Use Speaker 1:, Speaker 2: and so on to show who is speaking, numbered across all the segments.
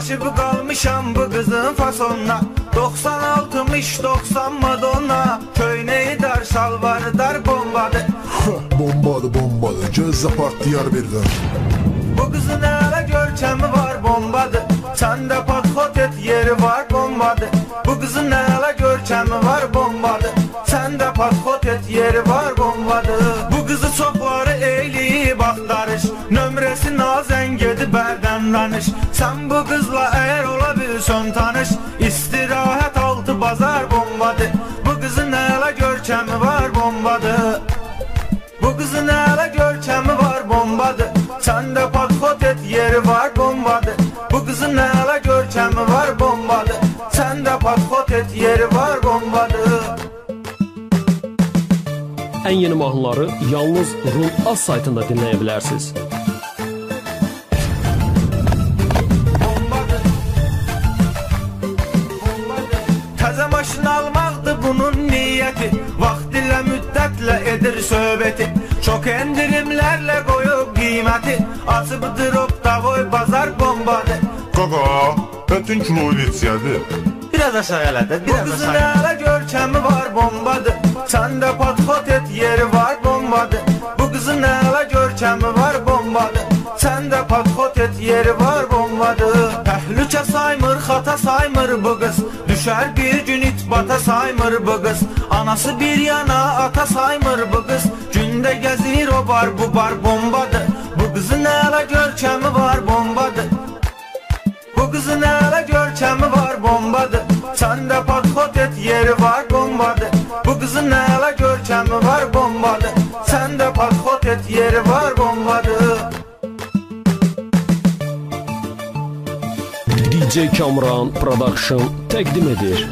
Speaker 1: Aşık qalmışam bu qızın fasonuna. 96'mış 90 Madonna. Köynəyi dar şalvarı dar bombadır
Speaker 2: bombadır bombadır Gözlə partlayar birdən
Speaker 1: Bu qızın ələ Bu qızın ələ görkəmi var bombadır Səndə patxot et yeri var bombadır Bu qızın ələ görkəmi var bombadır Səndə patxot et yeri var bombadır
Speaker 3: Ən yeni mahnıları yalnız Rum Az saytında dinləyə bilərsiniz.
Speaker 1: Təzə maşın almaqdır bunun niyyəti Vaxt ilə müddətlə edir söhbəti Çox endirimlərlə qoyub qiyməti Açıb drop davoy bazar bombadır
Speaker 4: Qaqa, bütün kilo neçədir?
Speaker 5: Biraz aşağı elədə,
Speaker 1: Bu
Speaker 5: biraz
Speaker 1: qızın
Speaker 5: aşağı.
Speaker 1: ələ görkəmi var bombadır Səndə patxot et yeri var bombadır Bu qızın ələ görkəmi var bombadır Səndə patxot et yeri var bombadır Təhlükə saymır, xata saymır bu qız Düşər bir gün it bata saymır bu qız Anası bir yana ata saymır bu qız Gündə gəzir o bar bu bar bombadır. Bu qızın ələ görkəmi var bombadır. Bu qızın ələ görkəmi var bombadır. Səndə patxot et yeri var bombadır. Bu qızın ələ görkəmi var bombadır. Səndə patxot et yeri var bombadır
Speaker 3: DJ Kamran Production təqdim edir.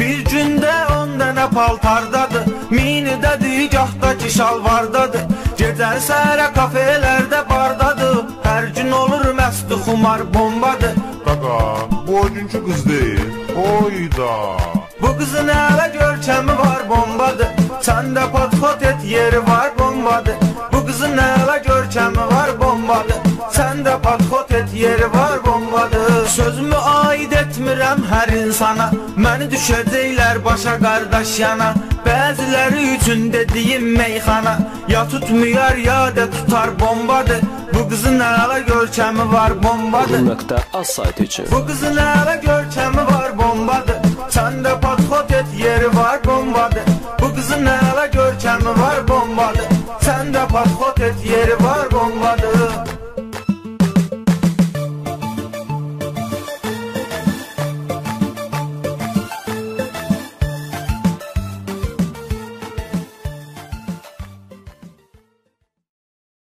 Speaker 1: Bir gündə on dənə paltardadır Minidədir, gahdakı şalvardadır Gecən səhərə kafelərdə bardadır Hər gün olur məsti xumar bombadır
Speaker 4: Qaqa, bu o günkü qız deyil. Oyda.
Speaker 1: Bu qızın ələ görkəmi var bombadır Səndə patxot et yeri var bombadır bombadır Səndə patxot et yeri var bombadır Sözümü aid etmirəm hər insana? Məni düşəcəklər başa qardaş yana. Bəziləri üçün dediyim meyxana. Ya tutmuyar ya da tutar bombadır Bu qızın ələ görkəmi var bombadır
Speaker 3: Rum.az saytı üçün.
Speaker 1: Bu qızın ələ görkəmi var bombadır Səndə patxot et yeri var bombadır Bu qızın ələ görkəmi var bombadır Səndə patxot et yeri var